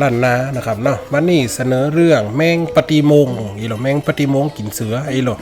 ข้าวห้ามลั่นนานะครับเนาะวันนี้เสนอเรื่องแมงปฏิมงอีหลอแมงปฏิมงกินเสือไอ้หลอ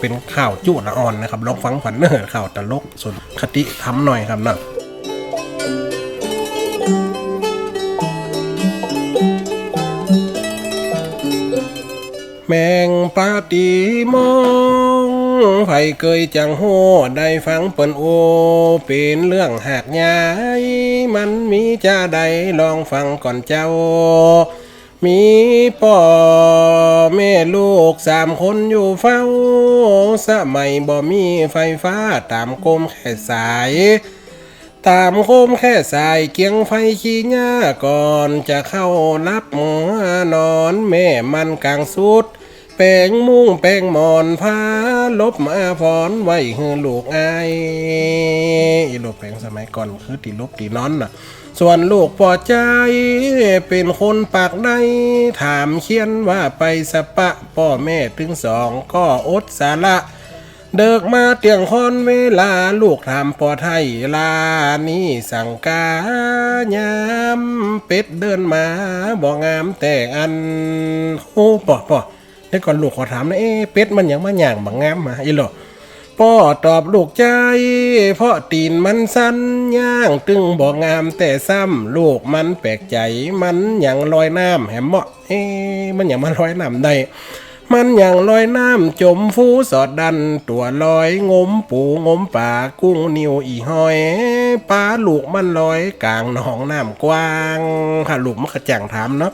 เป็นข่าวจุละอ่อนนะครับลองฟังผันเนอร์ข่าวตลกส่วนคติทำหน่อยครับเนาะแมงปาตีมง ไผเคยจังโหได้ฟังเปิ้นโอ เป็นเรื่องหากยาย มันมีจะใดลองฟังก่อนเจ้า มีพ่อแม่ลูกสามคนอยู่เฝ้า สมัยบ่มีไฟฟ้าตามกรมแค่สายตามโคมแค่สายเกียงไฟขี้หญ้าก่อนจะเข้ารับหมอนอนแม่มันกลางสุด แป้งมุ้งแป้งหมอนผ้าลบมาพรไว้ฮือลูกอายอีลูกแป้งสมัยก่อนคือตีลบตีนอนน่ะ ส่วนลูกพอใจเป็นคนปากในถามเขียนว่าไปสปะพ่อแม่ถึงสองก็อดสาระเดิกมาเตียงคอนเวลาลูกทำปอไทยลานี่สั่งกายามเป็ดเดินมาบอกงามแต่อัน โอ้ปอปอ ได้ก่อนลูกขอถามนะเอ๊ะเป็ดมันยังมาหย่างบางงามมาอีหรอพ่อตอบลูกใจพราะตีนมันสั้นย่างตึงบอกงามแต่ซ้ำลูกมันแปลกใจมันยังลอยน้ำแหมเหมาะเอ๊ะมันยังมาลอยน้ำได้มันอย่างลอยน้ำจมฟูสอดดัน ตัวลอยงมปูงมป่ากุ้งนิวอีหอยปลาลูกมันลอยกลางหนองน้ำกว้างค่ะลูกมันกระจ่างถามเนาะ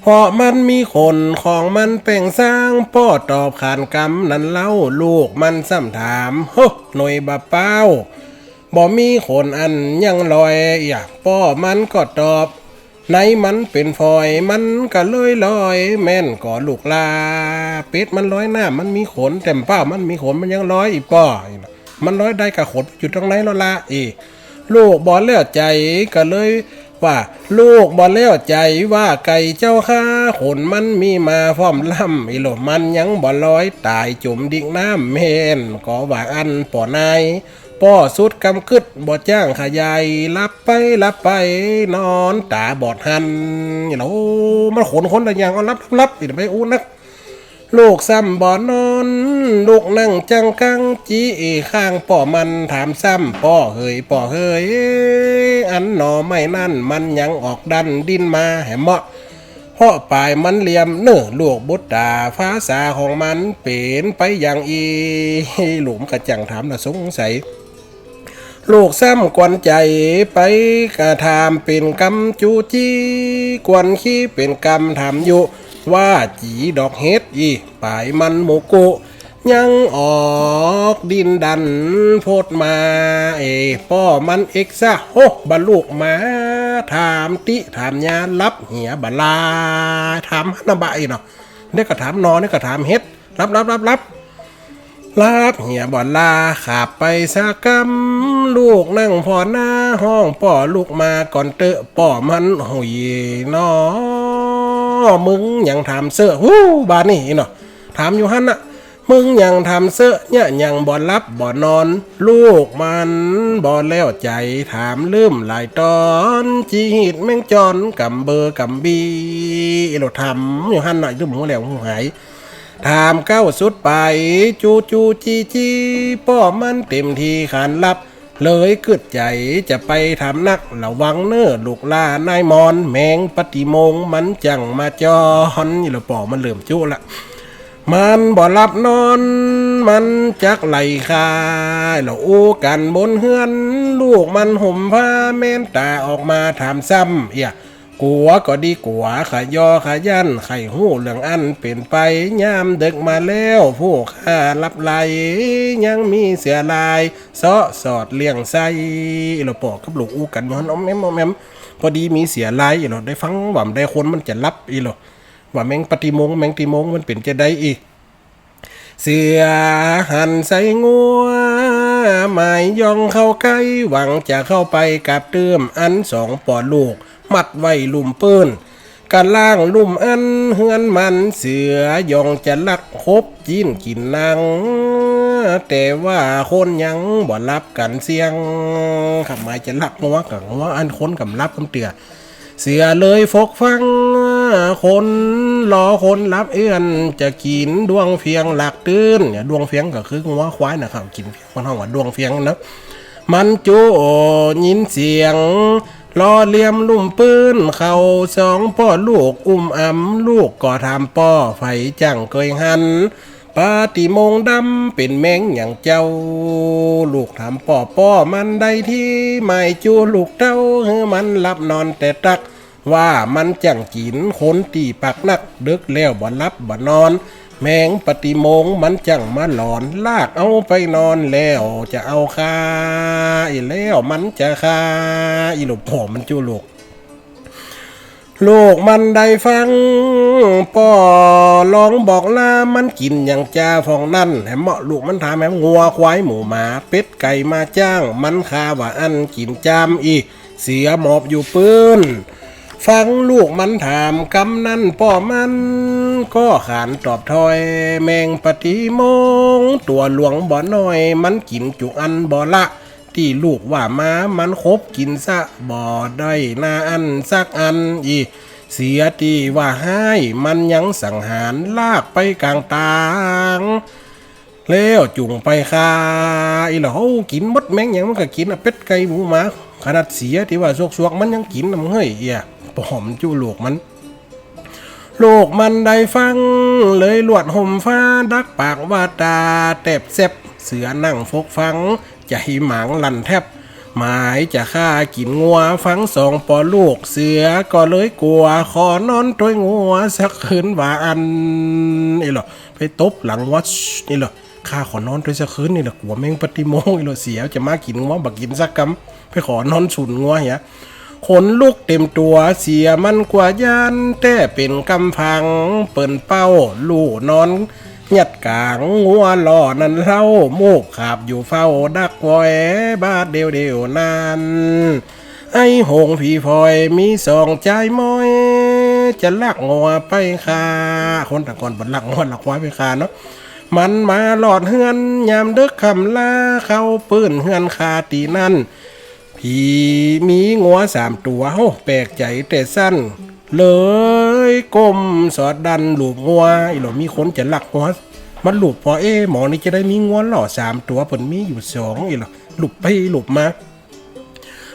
เพราะมันมีคนของมันเป่งสร้างป้อตอบขานกำนั้นเล่าลูกมันซ้ำถามโฮหน่วยบาเป้าบ่มีคนอันยังลอยอยากป้อมันก็ตอบในมันเป็นฟอยมันก็เลยลอย แม่นก่อลูกลาเป็ดมันร้อยหน้ามันมีขนแต่เป้ามันมีขนมันยังร้อยอีกป้อมันร้อยได้กับขนอยู่ตรงไหนล้วละอีลูกบอลเลี้ยวใจก็เลย ว่าลูกบอลเลี้ยวใจว่าไก่เจ้าข้าขนมันมีมาพร้อมล่ำอีโหลมันยังบอลร้อยตายจุ่มดิ่งน้ำเมนก็ว่าอันป่อนายป้อสุดกำกึดบอดจ้างขยายรับไปรับไปนอนตาบอดหันอย่างโอ้มันขนคนละอย่างเอารับรับรับอีกไปอู้นัก ลูกซ้ำบ่อนอน ลูกนั่งจังกังจีข้างป่อมันถามซ้ำป่อเฮยป่อเฮยอันหนอไม่นั่นมันยังออกดันดินมาแหมเมาะเพราะปลายมันเหลี่ยมเนื้อลูกบุตรตาภาษาของมันเป็นไปอย่างอี หลุมกระจังถามนะสงสัยลูกซ้ำกวนใจไปกระทำเป็นกำจูจีกวนขี้เป็นกำทำอยู่ ว่าจีดอกเฮ็ดอีปลายมันโมโกยังออกดินดันโพดมาเอป้อมันเอกซะโฮบรรลูกมา ถามติถามยารับเหียบลา ถามฮนาบะอีเนาะได้ก็ถามนอนได้ก็ถามเฮ็ด รับรับรับรับลาบเหียบ่อนลาขาบไปสากำลูกนั่งพอหน้าห้องป่อลูกมาก่อนเตอะป่อมันหุยนอ มึงยังทำเสื้อฮู้บานนี่เนาะถามอยู่ฮันน่ะมึงยังทำเสื้อเนี่ยยังบ่อรับบ่นอน ลูกมันบ่แล้วใจถามลืมหลายตอนจีหิดแม่งจอนกำเบอร์กำบีเราทำอยู่ฮั่นหน่ะลืมหัวแล้วหัวหายถามเก้าสุดไป จูจูจีจีป้อมันเต็มทีขานรับ เลยกึดใจจะไปทำนักระวังเน้อลูกลานายมอน แมงปฏิมงมันจังมาจอนนี่เรปอมันเลื่อมจุละมันบ่หลับนอนมันจักไหลคายเราอู้กันบนเฮือน ลูกมันห่มผ้าแม่นตาออกมาถามซ้ำเอีย กัวก็ดีกัวขายอขายันไข่หู้เรื่องอันเป็นไปยามดึกมาแล้วผู้ข้ารับไหลยังมีเสียลายเสาะสอดเลี้ยงไส้เราปอกกับลูกอู้กันมันอมแมมอมแมมพอดีมีเสียลายเราได้ฟังว่าได้คนมันจะรับอีหรอว่าแมงปฏิมงแมงติมงมันเป็นจะได้อีเสือหันใส่งัวหมายย่องเข้าใกล้หวังจะเข้าไปกับเติมอันสองปอดลูก มัดไว้ลุ่มปืนกันล่างลุ่มอันเฮือนมันเสือยองจะลักคบจีนกินนางแต่ว่าคนยังบ่รับกันเสียงขับหมายจะลักงัวกับงัวอันคนกับรับคำเตือเสือเลยฟกฟัง คนรอคนรับเอื้อนจะกินดวงเฟียงหลักตื้นเนี่ยดวงเฟียงก็คืองัวควายนะครับกินเฟียงคนห้องว่าดวงเฟียงนะมันจูยินเสียง รอเลียมลุ่มปืนเขาสองพ่อลูกอุ้มอำลูกก็ทำป้อไฟจังเคยหันปาติมงดำเป็นแมงอย่างเจ้า ลูกทำป่อป้อมันได้ที่ไม่จูลูกเต้าเฮ้มันหลับนอนแต่ตัก ว่ามันจังกินคนตีปักนักดึกแล้วบ่รับบ่นอน แมงปฏิมงมันจังมาหลอน ลากเอาไปนอนแล้ว จะเอาคาอีแล้วมันจะคาอีหลบผอมมันจูลูกลูกมันได้ฟังป่อลองบอกลามันกินอย่างจ้าฟองนั่นแหมเหมาะลูกมันถามแหมงัวควายหมูหมาเป็ดไก่มาจ้าง มันคาว่าอันกินจามอี เสียหมอบอยู่ปืน ฟังลูกมันถามกำนั่นป่อมัน ก็ขานตอบถอย แมงปฏิมง ตัวหลวงบ่อน้อย มันกินจุอันบ่ละ ที่ลูกว่ามามันคบกินซะบ่ได้นาอันสักอันอีเสียทีว่าให้มันยังสังหารลากไปกลางตางแล้วจุงไปคาอีหล่ะเฮากินมดแมงยังมันก็กินอะเป็ดไก่หมูหมาขนาดเสียที่ว่าซวกๆมันยังกินน้ำเฮ้ยเอีย ปอมจู่ลูกมันลูกมันได้ฟัง เลยลวดห่มฟ้าดักปากว่าตาแตบเซ็บเสือนั่งฟกฟัง จะหิหมางลันแทบ หมายจะฆ่ากินงัวฟังสองปอลูกเสือก็เลยกลัวขอนอนตัวยงัวสักคืนว่าอันนี่หรอไปตบหลังวัดนี่หรอข้าขอนอนตัวยสักคืนนี่หรอกลัวแม่งปฏิโมงนี่หรอเสียจะมากินงัวบักกินสักกำไปขอนอนฉุนงัวเหีย ขนลุกเต็มตัวเสียมันกว่ายันแต่เป็นกำพัง เปิ่นเป้าลู่นอนหยัดกลางงัวหล่อนั่นเล่าโมกขาบอยู่เฝ้าดักไว้บาดเดียวเดียวนั้นไอ้หงผีพลอยมีสองใจมอย จะลักงัวไปคาคนต่างคนบนลักงัวลักควายไปคาเนาะมันมาหลอดเฮือนยามดึกคำลาเข้าปืนเฮือนคาตีนั่น ผีมีงัวสามตัวโอ้แปลกใจแต่สั้น เลยก้มสอดดันหลูบงัวอีหลอมีคนจะหลักงัวมันหลูบพอเอหมอนี่จะได้มีงัวหล่อสามตัวผลมีอยู่สองอีหลอหลุบไปหลุบมา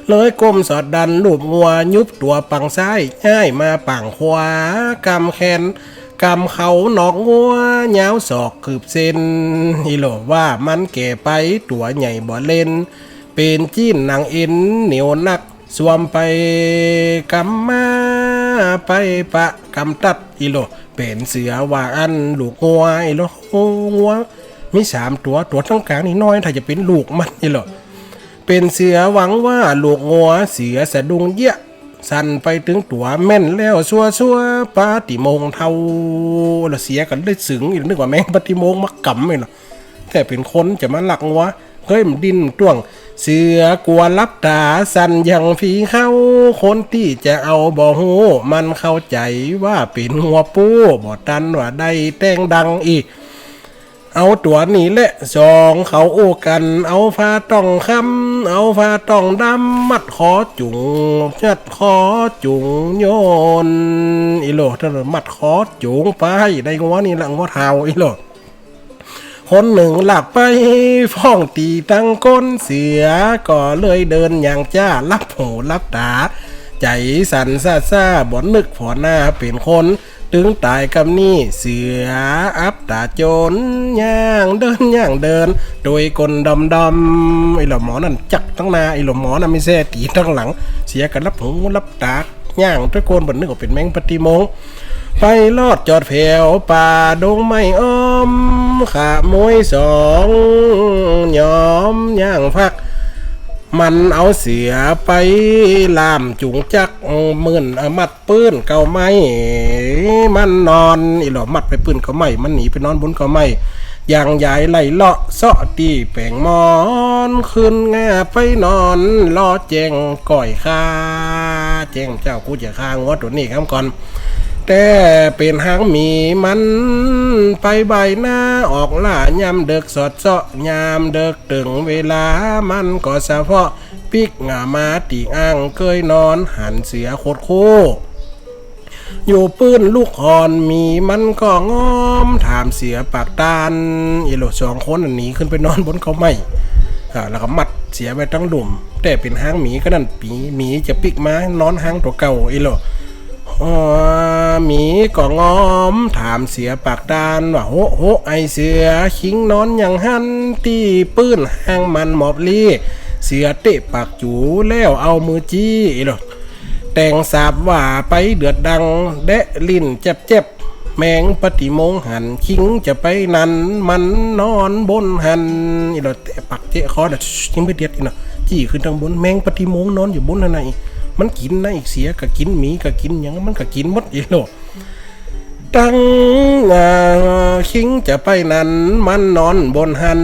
เลยก้มสอดดันหลูบงัวยุบตัวปังซ้ายย้ายมาปังขวากำแขนกำเขาหนอกงัวยาวศอกคืบเส้นอีหลอว่ามันแก่ไปตัวใหญ่บ่เล่น เป็นจีนนางเอ็นเหนียวนัก สวมไปกำมาไปปะกำตัดอีโล เป็นเสือว่าอันลูกงัวอีโลอ้งัวมีสามตัวตัวทั้งกลางนี่น้อยถ้าจะเป็นลูกมันอีโลเป็นเสือหวังว่าลูกงัวเสือสะดุงเยะสั่นไปถึงตัวแม่นแล้วชัวชัวปาติโมงเท่าแล้วเสียกันได้สึงอีกนึกว่าแม่งปาติโมงมักกำเลยเนาะแต่เป็นคนจะมาหลักงัว เฮ้ยมดิ้นต้วง เสือกลัวรับตาสั่นอย่างฝีเข้า คนที่จะเอาบ่หูมันเข้าใจว่าเป็นหัวปูบ่ตันว่าได้แต่งดังอีกเอาตัวนี้แหละสองเขาโอ้กัน เอาฟ้าต้องคำเอาฟ้าต้องดำมัดคอจุงยัดคอจุงโยนอีโลถ้ามัดคอจุงไปได้งัวนี่ละงัวเท้าอีโล คนหนึ่งหลับไปฟ้องตีตั้งก้นเสียก็เลยเดินอย่างจ้ารับหูรับตา ใจสันซาซาบ่นึกพอหน้าเป็นคน ถึงตายกำนี่เสืออับตาโจรย่างเดินย่างเดิน โดยกลดำดำๆไอ้หล่อหมอนั่นจักทั้งหนาไอ้หล่อหมอนั่นไม่แซ่ตีทั้งหลัง เสียกันรับหูรับตาย่างตะโกนบ่นึกว่าเป็นแมงปฏิมงค์ไปลอดจอดแผวป่าดงไม่อ้อม ขามวยสองยอมย่างพัก มันเอาเสียไปลามจุงจักมื่นมัดปืนเก่าไม้มันนอนอีหลอมัดไปปืนเก่าไม้มันหนีไปนอนบนเก่าไม้อย่างใหญ่ไหลเลาะเสาะตีแป่งมอนขึ้นง่าไปนอนรอแจงก่อยคาแจงเจ้ากูจะคางวดตัวนี้ครับก่อน แต่เป็นหางหมีมันไปใบหน้าออกล่ายามเดึกสอดเจาะยามเดึกถึงเวลามันก็สะเพาะปิกงามาตีอ่างเคยนอนหันเสียโคตรโคอยู่ปื้นลูกคอนมีมันก็ง้อม ถามเสียปากตาลอีโหลสองคนอันนี้ขึ้นไปนอนบนเขาไม่แล้วก็มัดเสียไปทั้งหลุม แต่เป็นหางหมีก็นั่นปีหมีจะปิกมานอนหางตัวเก่าอีโหล ออหมีก็ง้อม ถามเสียปากตาลว่าโหโหไอเสือคิงนอนอย่างหันตีปื้นหางมันหมอบลีเสียเตะปากจูแล้วเอามือจี้อีโหลแต่งสาบว่าไปเดือดดังแดะลิ้นเจ็บเจ็บแมงปฏิโมงหันคิงจะไปนันมันนอนบนหันอีเราแต่ปักเจ๊คอเดชิงไปเดียดอีเนาะจี้ขึ้นทางบนแมงปฏิโมงนอนอยู่บนนั่นไง มันกินนะอีกเสียก็กินหมีก็กินหยังมันก็กินหมดอีโลตั้งอ่าคิงจะไปนั้น มันนอนบนหัน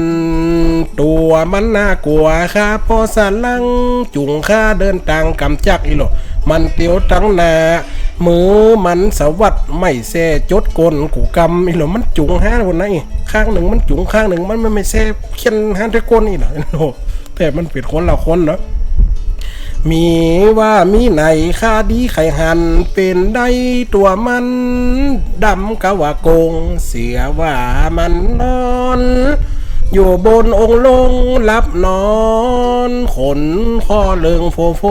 ตัวมันน่ากลัวข้าพอสลัง จุงข้าเดินทางกำจักอีโลมันเตียวตั้งนามือมันสวัสดไม่แซ่จดกลกูกำอีโลมันจุงห้าคนไหนข้างหนึ่งมันจุงข้างหนึ่งมันไม่ไม่แซ่เขียนห้าทุกคนอีโลอแต่มันเป็นคนละคนเนาะ มีว่ามีไหนค่าดีไข่หัน เป็นได้ตัวมัน ดำกะว่าโกง เสียว่ามันนอน อยู่บนองค์ลงรับนอน ขนข้อเลิงโฟโฟ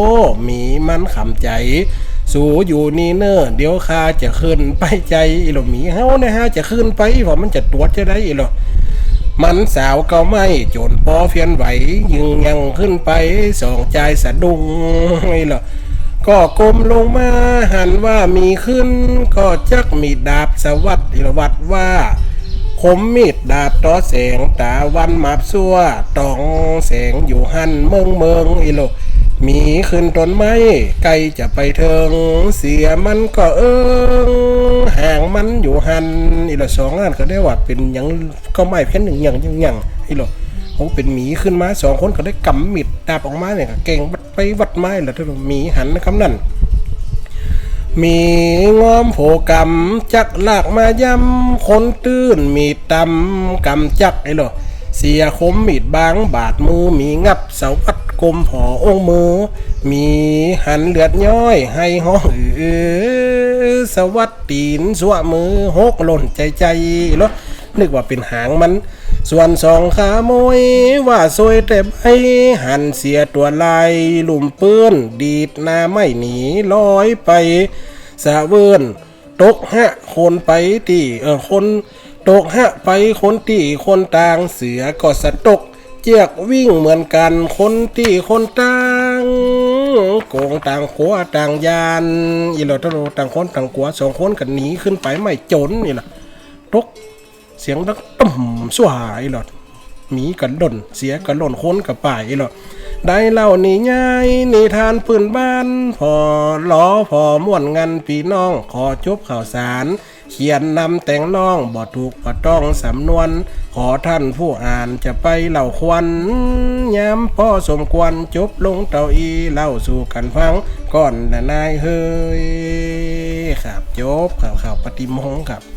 มีมันขำใจ สู่อยู่นี่เนอเดี๋ยวข้าจะขึ้นไปใจอีหลอหมีเฮานี่ยฮะจะขึ้นไปเพราะมันจะตรวจจะได้อีหลอ มันสาวก็ไม่โจนพอเฟียนไหวยึงยังขึ้นไปสองใจสะดุ้งไงล่ะก็ก้มลงมาหันว่ามีขึ้น ก็จักมีดาบสวัสดิรวัดว่าคมมีดดาบต่อแสงตาวันมาบซัวตองแสงอยู่หันเมืองเมืองอีโล มีขึ้นต้นไม้ไกลจะไปเทิง เสียมันก็เอิงห่างมันอยู่หันอีโลสองอันก็ได้ว่าเป็นหยังก็ไม่เพี้ยนหนึ่งอย่างย่างย่างอีโลเขาเป็นหมีขึ้นมาสองคนก็ได้กำมีดดาบออกมาเนี่ยก็เก่งวัดไปวัดไม้แล้วถ้าหมีหันนะครับนั่นมีงอมโผกำจักลากมายำคนตื้นมีตำกำจักไอ้หรอเสียคมมีดบางบาดมือมีงับเสาวัด กลมหอองมือ มีหันเลือดย้อย ให้ห้องเออสวัสดีนสวมือหกหล่นใจใจเหรอนึกว่าเป็นหางมัน ส่วนสองขาโมยว่าซวยแต่ใบหันเสียตัวลายหลุมเปื้อนดีดหน้าไม่หนีลอยไปสะเวินตกหะคนไปตีเออคนตกหะไปคนตีคนต่างเสือก็สะตก เจียกวิ่งเหมือนกัน คนตีคนต่างโกงต่างขัวต่างยานอีหลอทะโลต่างคนต่างขัวสองคนกันหนีขึ้นไปไม่จนนี่ล่ะตกเสียงดังตุ่มสวายหลอดหมีกันหล่นเสียกันหล่นค้นกับป่ายหลอดได้เล่านี่ง่ายนิทานปืนบ้าน พอล้อพอม่วนงันพี่น้องขอจบข่าวสาร เขียนนำแต่งน้องบ่ถูกบ่ต้องสำนวน ขอท่านผู้อ่านจะไปเล่าควันย้ำพ่อสมควรจบลงเต่าอีเล่าสู่กันฟังก่อนนะนายเฮ้ยครับจบข่าวข่าวปฏิมงครับ